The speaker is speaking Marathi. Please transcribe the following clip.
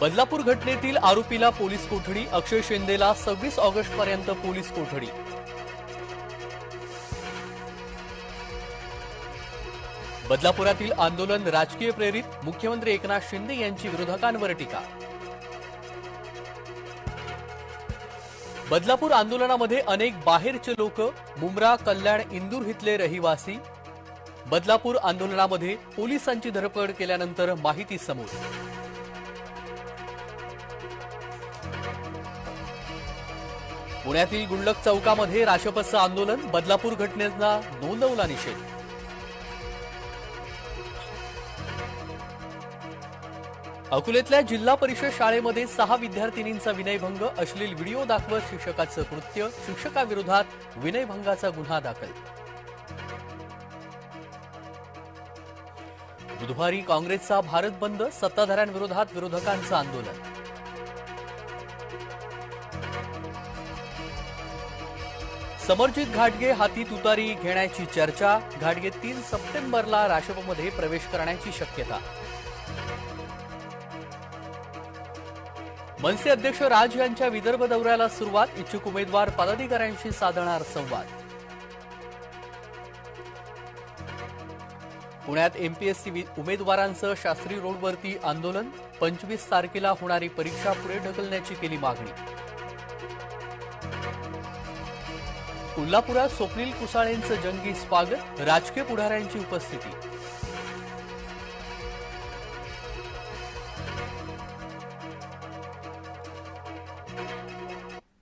बदलापूर घटनेतील आरोपीला पोलीस कोठडी अक्षय शिंदेला सव्वीस ऑगस्ट पर्यंत पोलीस कोठडी. बदलापुरातील आंदोलन राजकीय प्रेरित मुख्यमंत्री एकनाथ शिंदे यांची विरोधकांवर टीका. बदलापूर आंदोलनामध्ये अनेक बाहेरचे लोक मुंब्रा कल्याण इंदूर इथले रहिवासी. बदलापूर आंदोलनामध्ये पोलिसांची धरपकड केल्यानंतर माहिती समोर. पुण्यातील गुंडक चौकामध्ये राष्ट्रपतचं आंदोलन बदलापूर घटनेचा नोंदवला निषेध. अकोल्यातल्या जिल्हा परिषद शाळेमध्ये सहा विद्यार्थिनींचा विनयभंग अश्लील व्हिडिओ दाखवत शिक्षकाचं कृत्य शिक्षकाविरोधात विनयभंगाचा गुन्हा दाखल. बुधवारी काँग्रेसचा भारत बंद सत्ताधाऱ्यांविरोधात विरोधकांचं आंदोलन. समरजित घाटगे हाती तुतारी घेण्याची चर्चा घाटगे तीन सप्टेंबरला राष्ट्रपमध्ये प्रवेश करण्याची शक्यता. मनसे अध्यक्ष राज यांच्या विदर्भ दौऱ्याला सुरुवात इच्छुक उमेदवार पदाधिकाऱ्यांशी साधणार संवाद. पुण्यात एमपीएससी उमेदवारांचं शास्त्री रोडवरती आंदोलन पंचवीस तारखेला होणारी परीक्षा पुढे ढकलण्याची केली मागणी. कोल्हापुरात स्वप्नील कुसाळेंचं जंगी स्वागत राजकीय पुढाऱ्यांची उपस्थिती.